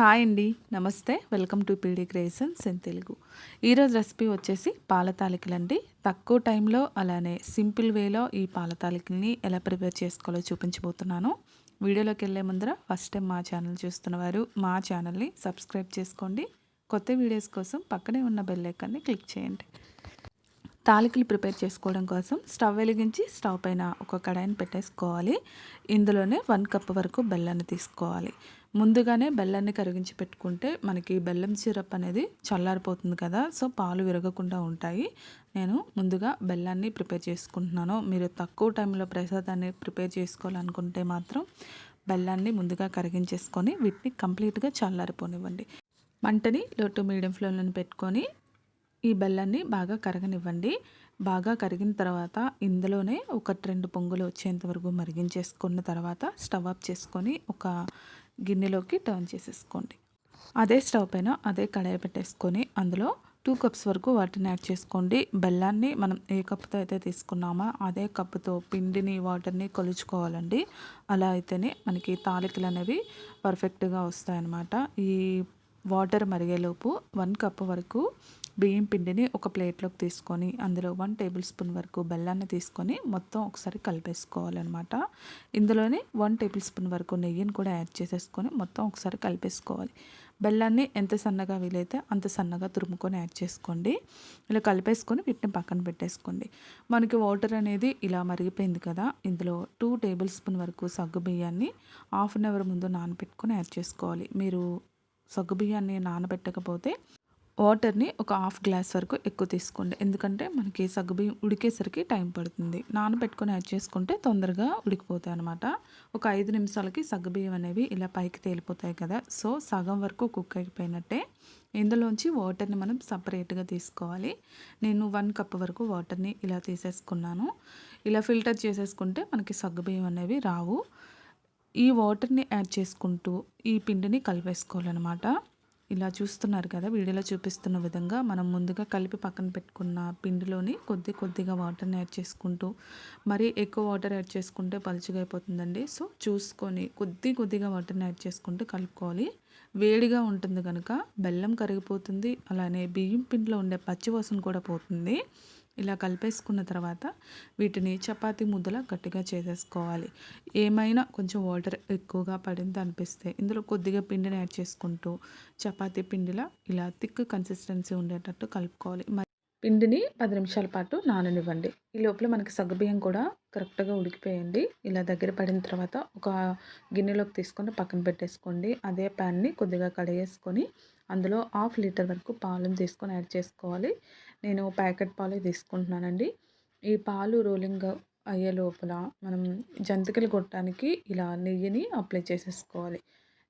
Hi అండి. నమస్తే. Welcome to PD creations in Telugu. ఈరోజు రెసిపీ వచ్చేసి పాల తాలికలండి తక్కువ టైంలో అలానే సింపుల్ వేలో ఈ పాల తాలికల్ని ఎలా ప్రిపేర్ చేసుకోవాలో చూపించబోతున్నాను. వీడియోలోకి వెళ్ళే ముందర ఫస్ట్ టైం మా ఛానల్ చూస్తున్న వారు మా ఛానల్ని సబ్స్క్రైబ్ చేసుకోండి. కొత్త వీడియోస్ కోసం పక్కనే ఉన్న బెల్ ఐకాన్ని క్లిక్ చేయండి. తాలికలు ప్రిపేర్ చేసుకోవడం కోసం స్టవ్ వెలిగించి స్టవ్ పైన ఒక కడాయిని పెట్టేసుకోవాలి. ఇందులోనే వన్ కప్ వరకు బెల్లాన్ని తీసుకోవాలి. ముందుగానే బెల్లాన్ని కరిగించి పెట్టుకుంటే మనకి బెల్లం సిరప్ అనేది చల్లారిపోతుంది కదా. సో పాలు విరగకుండా ఉంటాయి. నేను ముందుగా బెల్లాన్ని ప్రిపేర్ చేసుకుంటున్నాను. మీరు తక్కువ టైంలో ప్రసాదాన్ని ప్రిపేర్ చేసుకోవాలనుకుంటే మాత్రం బెల్లాన్ని ముందుగా కరిగించేసుకొని వీటిని కంప్లీట్గా చల్లారిపోనివ్వండి. మంటని లోటు మీడియం ఫ్లేమ్లో పెట్టుకొని ఈ బెల్లాన్ని బాగా కరగనివ్వండి. బాగా కరిగిన తర్వాత ఇందులోనే ఒక రెండు పొంగులు వచ్చేంత వరకు మరిగించేసుకున్న తర్వాత స్టవ్ ఆఫ్ చేసుకొని ఒక గిన్నెలోకి టర్న్ చేసేసుకోండి. అదే స్టవ్ పైన అదే కడాయి పెట్టేసుకొని అందులో టూ కప్స్ వరకు వాటిని యాడ్ చేసుకోండి. బెల్లాన్ని మనం ఏ కప్పుతో అయితే తీసుకున్నామో అదే కప్పుతో పిండిని వాటర్ని కొలుచుకోవాలండి. అలా అయితేనే మనకి తాలికలు అనేవి పర్ఫెక్ట్గా వస్తాయన్నమాట. ఈ వాటర్ మరిగేలోపు వన్ కప్ వరకు బియ్యం పిండిని ఒక ప్లేట్లోకి తీసుకొని అందులో వన్ టేబుల్ స్పూన్ వరకు బెల్లాన్ని తీసుకొని మొత్తం ఒకసారి కలిపేసుకోవాలన్నమాట. ఇందులోనే వన్ టేబుల్ స్పూన్ వరకు నెయ్యిని కూడా యాడ్ చేసేసుకొని మొత్తం ఒకసారి కలిపేసుకోవాలి. బెల్లాన్ని ఎంత సన్నగా వీలైతే అంత సన్నగా తురుముకొని యాడ్ చేసుకోండి. ఇలా కలిపేసుకొని వీటిని పక్కన పెట్టేసుకోండి. మనకి వాటర్ అనేది ఇలా మరిగిపోయింది కదా ఇందులో టూ టేబుల్ స్పూన్ వరకు సగ్గు బియ్యాన్ని హాఫ్ అన్ అవర్ ముందు నానబెట్టుకొని యాడ్ చేసుకోవాలి. మీరు సగ్గు బియ్యాన్ని నానబెట్టకపోతే వాటర్ని ఒక హాఫ్ గ్లాస్ వరకు ఎక్కువ తీసుకోండి. ఎందుకంటే మనకి సగ్గుబియ్యం ఉడికేసరికి టైం పడుతుంది. నానబెట్టుకొని యాడ్ చేసుకుంటే తొందరగా ఉడికిపోతాయి అనమాట ఒక ఐదు నిమిషాలకి సగ్గుబియ్యం అనేవి ఇలా పైకి తేలిపోతాయి కదా. సో సగం వరకు కుక్ అయిపోయినట్టే ఇందులోంచి వాటర్ని మనం సపరేట్గా తీసుకోవాలి. నేను వన్ కప్ వరకు వాటర్ని ఇలా తీసేసుకున్నాను. ఇలా ఫిల్టర్ చేసేసుకుంటే మనకి సగ్గుబియ్యం అనేవి రావు. ఈ వాటర్ని యాడ్ చేసుకుంటూ ఈ పిండిని కలిపేసుకోవాలన్నమాట. ఇలా చూస్తున్నారు కదా వీడియోలో చూపిస్తున్న విధంగా మనం ముందుగా కలిపి పక్కన పెట్టుకున్న పిండిలోని కొద్ది కొద్దిగా వాటర్ని యాడ్ చేసుకుంటూ మరీ ఎక్కువ వాటర్ యాడ్ చేసుకుంటే పలుచగా అయిపోతుందండి. సో చూసుకొని కొద్ది కొద్దిగా వాటర్ని యాడ్ చేసుకుంటూ కలుపుకోవాలి. వేడిగా ఉంటుంది కనుక బెల్లం కరిగిపోతుంది అలానే బియ్యం పిండిలో ఉండే పచ్చివాసన కూడా పోతుంది. ఇలా కలిపేసుకున్న తర్వాత వీటిని చపాతీ ముద్దలా గట్టిగా చేసేసుకోవాలి. ఏమైనా కొంచెం వాటర్ ఎక్కువగా పడింది అనిపిస్తే ఇందులో కొద్దిగా పిండిని యాడ్ చేసుకుంటూ చపాతీ పిండిలా ఇలా థిక్ కన్సిస్టెన్సీ ఉండేటట్టు కలుపుకోవాలి. పిండిని పది నిమిషాల పాటు నాననివ్వండి. ఈ లోపల మనకి సగ్గుబియ్యం కూడా కరెక్ట్గా ఉడికిపోయండి ఇలా దగ్గర పడిన తర్వాత ఒక గిన్నెలోకి తీసుకొని పక్కన పెట్టేసుకోండి. అదే ప్యాన్ని కొద్దిగా కడిగేసుకొని అందులో హాఫ్ లీటర్ వరకు పాలను తీసుకొని యాడ్ చేసుకోవాలి. నేను ప్యాకెట్ పాలు తీసుకుంటున్నానండి. ఈ పాలు రోలింగ్ అయ్యే లోపల మనం జంతికలు కొట్టడానికి ఇలా నెయ్యిని అప్లై చేసేసుకోవాలి.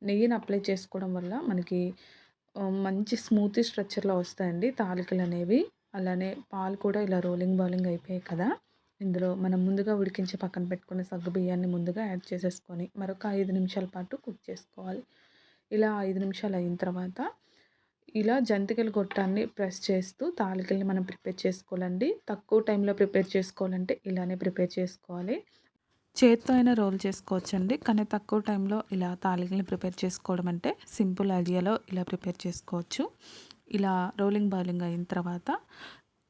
నెయ్యిని అప్లై చేసుకోవడం వల్ల మనకి మంచి స్మూతీ స్ట్రక్చర్లో వస్తాయండి తాలికలు అనేవి. అలానే పాలు కూడా ఇలా రోలింగ్ బౌలింగ్ అయిపోయాయి కదా. ఇందులో మనం ముందుగా ఉడికించి పక్కన పెట్టుకున్న సగ్గు బియ్యాన్ని ముందుగా యాడ్ చేసేసుకొని మరొక ఐదు నిమిషాల పాటు కుక్ చేసుకోవాలి. ఇలా ఐదు నిమిషాలు అయిన తర్వాత ఇలా జంతికల గొట్టాన్ని ప్రెస్ చేస్తూ తాలికల్ని మనం ప్రిపేర్ చేసుకోవాలండి. తక్కువ టైంలో ప్రిపేర్ చేసుకోవాలంటే ఇలానే ప్రిపేర్ చేసుకోవాలి. చేత్తో అయినా రోల్ చేసుకోవచ్చండి. కానీ తక్కువ టైంలో ఇలా తాలికల్ని ప్రిపేర్ చేసుకోవడం అంటే సింపుల్ ఐడియాలో ఇలా ప్రిపేర్ చేసుకోవచ్చు. ఇలా రోలింగ్ బాయిలింగ్ అయిన తర్వాత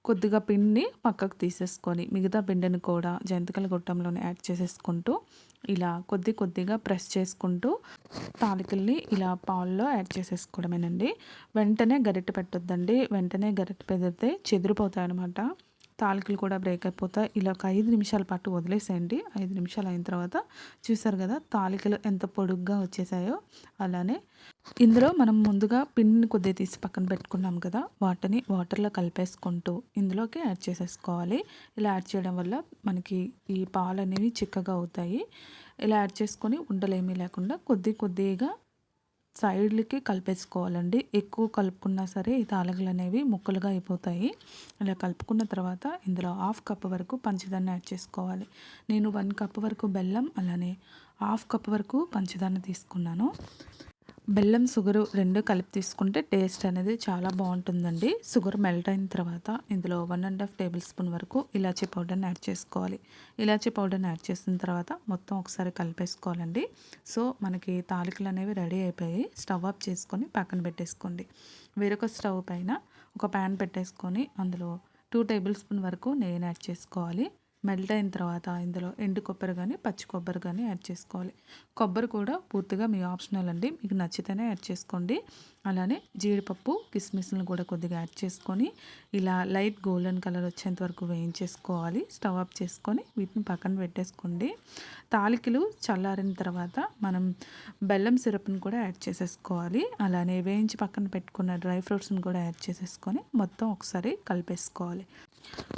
కొద్దిగా పిండిని పక్కకు తీసేసుకొని మిగతా పిండిని కూడా జంతికల గుట్టంలోనే యాడ్ చేసేసుకుంటూ ఇలా కొద్ది కొద్దిగా ప్రెస్ చేసుకుంటూ తాలికల్ని ఇలా పాల్లో యాడ్ చేసేసుకోవడమేనండి. వెంటనే గరిటె పెట్టొద్దండి. వెంటనే గరిటె పెడితే చెదిరిపోతాయి అనమాట తాలికలు కూడా బ్రేక్ అయిపోతాయి. ఇలా ఒక ఐదు నిమిషాల పాటు వదిలేసేయండి. ఐదు నిమిషాలు అయిన తర్వాత చూసారు కదా తాలికలు ఎంత పొడుగ్గా వచ్చేసాయో? అలానే ఇందులో మనం ముందుగా పిండిని కొద్దిగా తీసి పక్కన పెట్టుకున్నాం కదా వాటిని వాటర్లో కలిపేసుకుంటూ ఇందులోకి యాడ్ చేసేసుకోవాలి. ఇలా యాడ్ చేయడం వల్ల మనకి ఈ పాలు అనేవి చిక్కగా అవుతాయి. ఇలా యాడ్ చేసుకొని ఉండలేమీ లేకుండా కొద్ది కొద్దిగా సైడ్లకి కలిపేసుకోవాలండి. ఎక్కువ కలుపుకున్నా సరే ఈ తాలగలు అనేవి ముక్కలుగా అయిపోతాయి. ఇలా కలుపుకున్న తర్వాత ఇందులో హాఫ్ కప్ వరకు పంచదార యాడ్ చేసుకోవాలి. నేను వన్ కప్ వరకు బెల్లం అలానే హాఫ్ కప్ వరకు పంచదార తీసుకున్నాను. బెల్లం షుగరు రెండు కలిపి తీసుకుంటే టేస్ట్ అనేది చాలా బాగుంటుందండి. షుగర్ మెల్ట్ అయిన తర్వాత ఇందులో one and half tablespoon వరకు ఇలాచీ పౌడర్ని యాడ్ చేసుకోవాలి. ఇలాచీ పౌడర్ని యాడ్ చేసిన తర్వాత మొత్తం ఒకసారి కలిపేసుకోవాలండి. సో మనకి తాలికలు అనేవి రెడీ అయిపోయి స్టవ్ ఆఫ్ చేసుకొని పక్కన పెట్టేసుకోండి. వేరొక స్టవ్ పైన ఒక ప్యాన్ పెట్టేసుకొని అందులో టూ టేబుల్ స్పూన్ వరకు నెయ్యిని యాడ్ చేసుకోవాలి. మెల్ట్ అయిన తర్వాత ఇందులో ఎండు కొబ్బరి కానీ పచ్చి కొబ్బరి కానీ యాడ్ చేసుకోవాలి. కొబ్బరి కూడా పూర్తిగా మీ ఆప్షనల్ అండి. మీకు నచ్చితేనే యాడ్ చేసుకోండి. అలానే జీడిపప్పు కిస్మిస్లను కూడా కొద్దిగా యాడ్ చేసుకొని ఇలా లైట్ గోల్డెన్ కలర్ వచ్చేంత వరకు వేయించేసుకోవాలి. స్టవ్ ఆఫ్ చేసుకొని వీటిని పక్కన పెట్టేసుకోండి. తాలికలు చల్లారిన తర్వాత మనం బెల్లం సిరప్ని కూడా యాడ్ చేసేసుకోవాలి. అలానే వేయించి పక్కన పెట్టుకున్న డ్రై ఫ్రూట్స్ని కూడా యాడ్ చేసేసుకొని మొత్తం ఒకసారి కలిపేసుకోవాలి.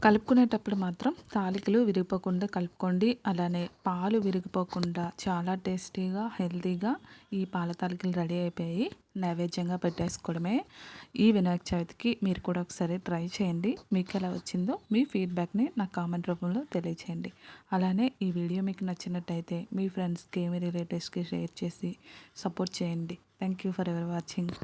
కలుపుకునేటప్పుడు మాత్రం తాలికలు విరిగిపోకుండా కలుపుకోండి. అలానే పాలు విరిగిపోకుండా చాలా టేస్టీగా హెల్తీగా ఈ పాల తాలికలు రెడీ అయిపోయి నైవేద్యంగా పెట్టేసుకోవడమే. ఈ వినాయక చవితికి మీరు కూడా ఒకసారి ట్రై చేయండి. మీకు ఎలా వచ్చిందో మీ ఫీడ్బ్యాక్ని నా కామెంట్ రూపంలో తెలియచేయండి. అలానే ఈ వీడియో మీకు నచ్చినట్టయితే మీ ఫ్రెండ్స్కి మీ రిలేటివ్స్కి షేర్ చేసి సపోర్ట్ చేయండి. Thank you for ever watching.